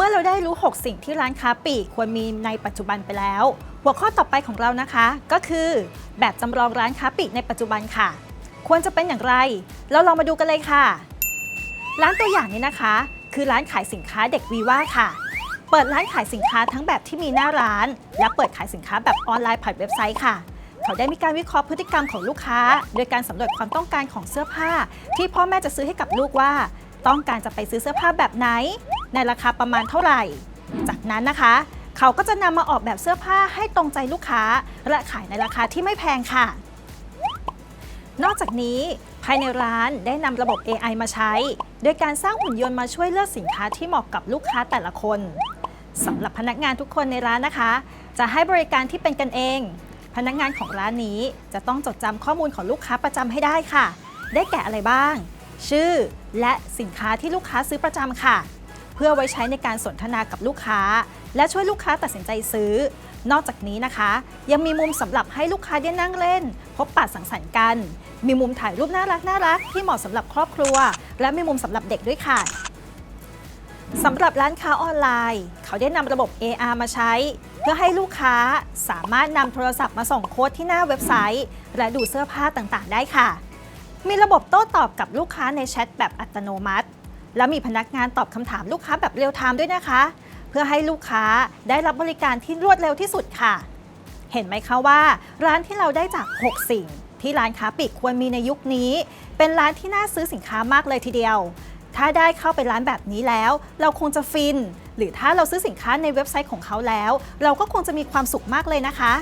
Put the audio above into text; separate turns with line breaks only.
เมื่อเราได้รู้ 6 สิ่งที่ร้านค้าปลีกควรมีในปัจจุบันไปแล้ว หัวข้อต่อไปของเรานะคะ ก็คือ แบบจำลองร้านค้าปลีกในปัจจุบันค่ะ ควรจะเป็นอย่างไร เราลองมาดูกันเลยค่ะ ร้านตัวอย่างนี้นะคะ คือร้านขายสินค้าเด็กวีว่าค่ะ เปิดร้านขายสินค้าทั้งแบบที่มีหน้าร้าน และเปิดขายสินค้าแบบออนไลน์ผ่านเว็บไซต์ค่ะเขาได้มีการวิเคราะห์พฤติกรรมของลูกค้า โดยการสำรวจความต้องการของเสื้อผ้า ที่พ่อแม่จะซื้อให้กับลูกว่า ต้องการจะไปซื้อเสื้อผ้าแบบไหน ในราคาประมาณเท่าไหร่ จากนั้นนะคะ เขาก็จะนำมาออกแบบเสื้อผ้าให้ตรงใจลูกค้า และขายในราคาที่ไม่แพงค่ะ นอกจากนี้ภายในร้านได้นำระบบ AI มาใช้ โดยการสร้างหุ่นยนต์มาช่วยเลือกสินค้าที่เหมาะกับลูกค้าแต่ละคนสำหรับพนักงานทุกคนในร้านนะคะ จะให้บริการที่เป็นกันเอง พนักงานของร้านนี้จะต้องจดจำข้อมูลของลูกค้าประจำให้ได้ค่ะ ได้แก่อะไรบ้าง ชื่อ และสินค้าที่ลูกค้าซื้อประจำค่ะ เพื่อไว้ใช้ในการสนทนากับลูกค้า และช่วยลูกค้าตัดสินใจซื้อ นอกจากนี้นะคะ ยังมีมุมสำหรับให้ลูกค้าได้นั่งเล่น พบปะสังสรรค์กัน มีมุมถ่ายรูปน่ารักน่ารักที่เหมาะสำหรับครอบครัว และมีมุมสำหรับเด็กด้วยค่ะสำหรับร้านค้าออนไลน์ เขาได้นำระบบ AR มาใช้ เพื่อให้ลูกค้าสามารถนำโทรศัพท์มาส่งโค้ดที่หน้าเว็บไซต์ และดูเสื้อผ้าต่างๆ ได้ค่ะ มีระบบโต้ตอบกับลูกค้าในแชทแบบอัตโนมัติ และมีพนักงานตอบคำถามลูกค้าแบบเรียลไทม์ด้วยนะคะ เพื่อให้ลูกค้าได้รับบริการที่รวดเร็วที่สุดค่ะ เห็นไหมคะว่า ร้านที่เราได้จาก 6 สิ่ง ที่ร้านค้าปลีกควรมีในยุคนี้ เป็นร้านที่น่าซื้อสินค้ามากเลยทีเดียว ถ้าได้เข้าไปร้านแบบนี้แล้ว เราคงจะฟิน หรือถ้าเราซื้อสินค้าในเว็บไซต์ของเขาแล้ว เราก็คงจะมีความสุขมากเลยนะคะ